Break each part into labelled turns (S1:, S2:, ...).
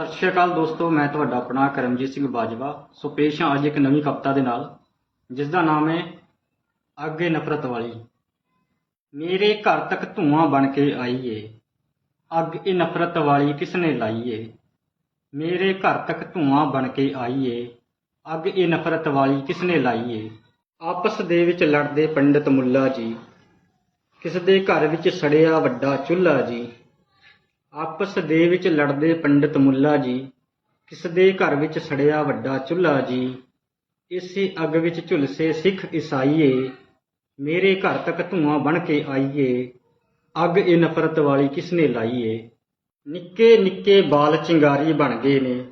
S1: ਸਤਿ ਸ਼੍ਰੀ ਅਕਾਲ ਦੋਸਤੋ, ਮੈਂ ਤੁਹਾਡਾ ਆਪਣਾ ਕਰਮਜੀਤ ਸਿੰਘ ਬਾਜਵਾ। ਸੋ ਪੇਸ਼ ਹਾਂ ਅੱਜ ਇੱਕ ਨਵੀਂ ਕਵਿਤਾ ਦੇ ਨਾਲ ਜਿਸ ਦਾ ਨਾਮ ਹੈ ਅੱਗੇ ਨਫ਼ਰਤ ਵਾਲੀ। ਮੇਰੇ ਘਰ ਤੱਕ ਧੂਆਂ ਬਣ ਕੇ ਆਈ ਏ ਅੱਗ ਇਹ ਨਫ਼ਰਤ ਵਾਲੀ ਕਿਸ ਨੇ ਲਾਈ ਏ ਮੇਰੇ ਘਰ ਤੱਕ ਧੂਆਂ ਬਣ ਕੇ ਆਈ ਏ ਅੱਗ ਇਹ ਨਫ਼ਰਤ ਵਾਲੀ ਕਿਸ ਨੇ ਲਾਈ ਏ ਆਪਸ ਦੇ ਵਿੱਚ ਲੜਦੇ ਪੰਡਿਤ ਮੁੱਲਾ ਜੀ ਕਿਸ ਦੇ ਘਰ ਵਿੱਚ ਸੜਿਆ ਵੱਡਾ ਚੁੱਲ੍ਹਾ ਜੀ ਆਪਸ ਦੇ ਵਿੱਚ ਲੜਦੇ ਪੰਡਿਤ ਮੁੱਲਾ ਜੀ ਕਿਸਦੇ ਘਰ ਵਿੱਚ ਸੜਿਆ ਵੱਡਾ ਚੁੱਲ੍ਹਾ ਜੀ। ਇਸੇ ਅੱਗ ਵਿੱਚ ਝੁਲਸੇ ਸਿੱਖ ਈਸਾਈਏ, ਮੇਰੇ ਘਰ ਤੱਕ ਧੂਆਂ ਬਣ ਕੇ ਆਈਏ, ਅੱਗ ਇਹ ਨਫ਼ਰਤ ਵਾਲੀ ਕਿਸਨੇ ਲਾਈਏ। ਨਿੱਕੇ ਨਿੱਕੇ ਬਾਲ ਚਿੰਗਾਰੀ ਬਣ ਗਏ ਨੇ,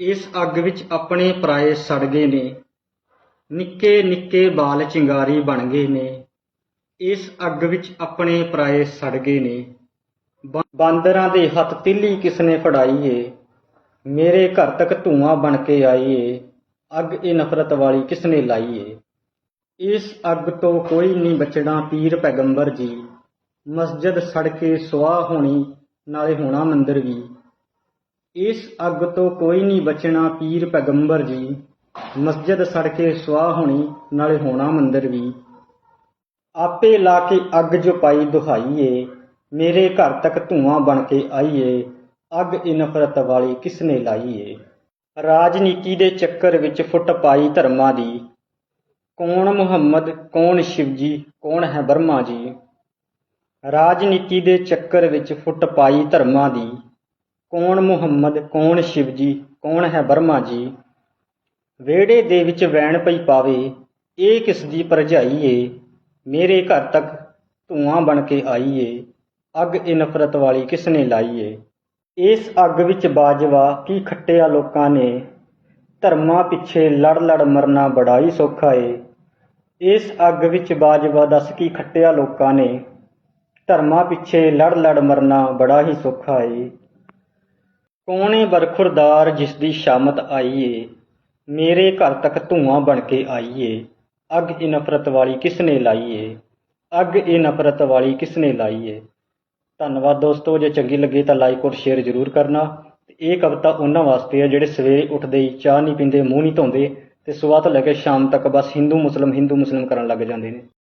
S1: ਇਸ ਅੱਗ ਵਿੱਚ ਆਪਣੇ ਪਰਾਏ ਸੜ ਗਏ ਨੇ। ਨਿੱਕੇ ਨਿੱਕੇ ਬਾਲ ਚਿੰਗਾਰੀ ਬਣ ਗਏ ਨੇ, ਇਸ ਅੱਗ ਵਿੱਚ ਆਪਣੇ ਪਰਾਏ ਸੜ ਗਏ ਨੇ। ਬਾਂਦਰਾਂ ਦੇ ਹੱਥ ਤਿੱਲੀ ਕਿਸਨੇ ਫੜਾਈ ਏ ਮੇਰੇ ਘਰ ਤੱਕ ਧੂਆਂ ਬਣ ਕੇ ਆਈ ਏ ਅੱਗ ਇਹ ਨਫ਼ਰਤ ਵਾਲੀ ਕਿਸਨੇ ਲਾਈ ਏ ਇਸ ਅੱਗ ਤੋਂ ਕੋਈ ਨਹੀਂ ਬਚਣਾ ਪੀਰ ਪੈਗੰਬਰ ਜੀ। ਮਸਜਿਦ ਸੜ ਕੇ ਸੁਆਹ ਹੋਣੀ, ਨਾਲੇ ਹੋਣਾ ਮੰਦਰ ਵੀ। ਇਸ ਅੱਗ ਤੋਂ ਕੋਈ ਨਹੀਂ ਬਚਣਾ ਪੀਰ ਪੈਗੰਬਰ ਜੀ। ਮਸਜਿਦ ਸੜ ਕੇ ਸੁਆਹ ਹੋਣੀ, ਨਾਲੇ ਹੋਣਾ ਮੰਦਰ ਵੀ। ਆਪੇ ਲਾ ਕੇ ਅੱਗ ਜੋ ਪਾਈ ਦੁਹਾਈਏ। ਮੇਰੇ ਘਰ ਤੱਕ ਧੂਆਂ ਬਣ ਕੇ ਆਈਏ, ਅੱਗ ਇਹ ਨਫ਼ਰਤ ਵਾਲੀ ਕਿਸਨੇ ਲਾਈਏ? ਰਾਜਨੀਤੀ ਦੇ ਚੱਕਰ ਵਿੱਚ ਫੁੱਟ ਪਾਈ ਧਰਮਾਂ ਦੀ। ਕੌਣ ਮੁਹੰਮਦ, ਕੌਣ ਸ਼ਿਵਜੀ, ਕੌਣ ਹੈ ਬਰਮਾ ਜੀ? ਰਾਜਨੀਤੀ ਦੇ ਚੱਕਰ ਵਿੱਚ ਫੁੱਟ ਪਾਈ ਧਰਮਾਂ ਦੀ। ਕੌਣ ਮੁਹੰਮਦ, ਕੌਣ ਸ਼ਿਵਜੀ, ਕੌਣ ਹੈ ਬਰਮਾ ਜੀ? ਵਿਹੜੇ ਦੇ ਵਿੱਚ ਵੈਣ ਪਈ ਪਾਵੇ, ਇਹ ਕਿਸ ਦੀ ਭਰਜਾਈ ਏ? ਮੇਰੇ ਘਰ ਤੱਕ ਧੂਆਂ ਬਣ ਕੇ ਆਈ ਏ ਅੱਗ ਇਹ ਨਫ਼ਰਤ ਵਾਲੀ ਕਿਸ ਨੇ ਲਾਈ ਏ ਇਸ ਅੱਗ ਵਿੱਚ ਬਾਜਵਾ ਕੀ ਖੱਟਿਆ ਲੋਕਾਂ ਨੇ? ਧਰਮਾਂ ਪਿੱਛੇ ਲੜ ਲੜ ਮਰਨਾ ਬੜਾ ਹੀ ਸੌਖਾ ਏ। ਇਸ ਅੱਗ ਵਿੱਚ ਬਾਜਵਾ ਦੱਸ ਕੀ ਖੱਟਿਆ ਲੋਕਾਂ ਨੇ? ਧਰਮਾਂ ਪਿੱਛੇ ਲੜ ਲੜ ਮਰਨਾ ਬੜਾ ਹੀ ਸੌਖਾ ਏ। ਕੌਣੇ ਬਰਖੁਰਦਾਰ ਜਿਸ ਦੀ ਸ਼ਾਮਤ ਆਈ ਏ ਮੇਰੇ ਘਰ ਤੱਕ ਧੂਆਂ ਬਣ ਕੇ ਆਈ ਏ ਅੱਗ ਇਹ ਨਫ਼ਰਤ ਵਾਲੀ ਕਿਸ ਨੇ ਲਾਈ ਏ ਅੱਗ ਇਹ ਨਫ਼ਰਤ ਵਾਲੀ ਕਿਸ ਨੇ ਲਾਈ ਏ ਧੰਨਵਾਦ ਦੋਸਤੋ, ਜੇ ਚੰਗੀ ਲੱਗੀ ਤਾਂ ਲਾਈਕ ਔਰ ਸ਼ੇਅਰ ਜ਼ਰੂਰ ਕਰਨਾ। ਤੇ ਇਹ ਕਵਿਤਾ ਉਹਨਾਂ ਵਾਸਤੇ ਹੈ ਜਿਹੜੇ ਸਵੇਰੇ ਉੱਠਦੇ ਹੀ ਚਾਹ ਨਹੀਂ ਪੀਂਦੇ, ਮੂੰਹ ਨਹੀਂ ਧੋਂਦੇ ਤੇ ਸਵੇਰ ਤੋਂ ਲੈ ਕੇ ਸ਼ਾਮ ਤੱਕ ਬਸ ਹਿੰਦੂ ਮੁਸਲਮ ਹਿੰਦੂ ਮੁਸਲਮ ਕਰਨ ਲੱਗ ਜਾਂਦੇ ਨੇ।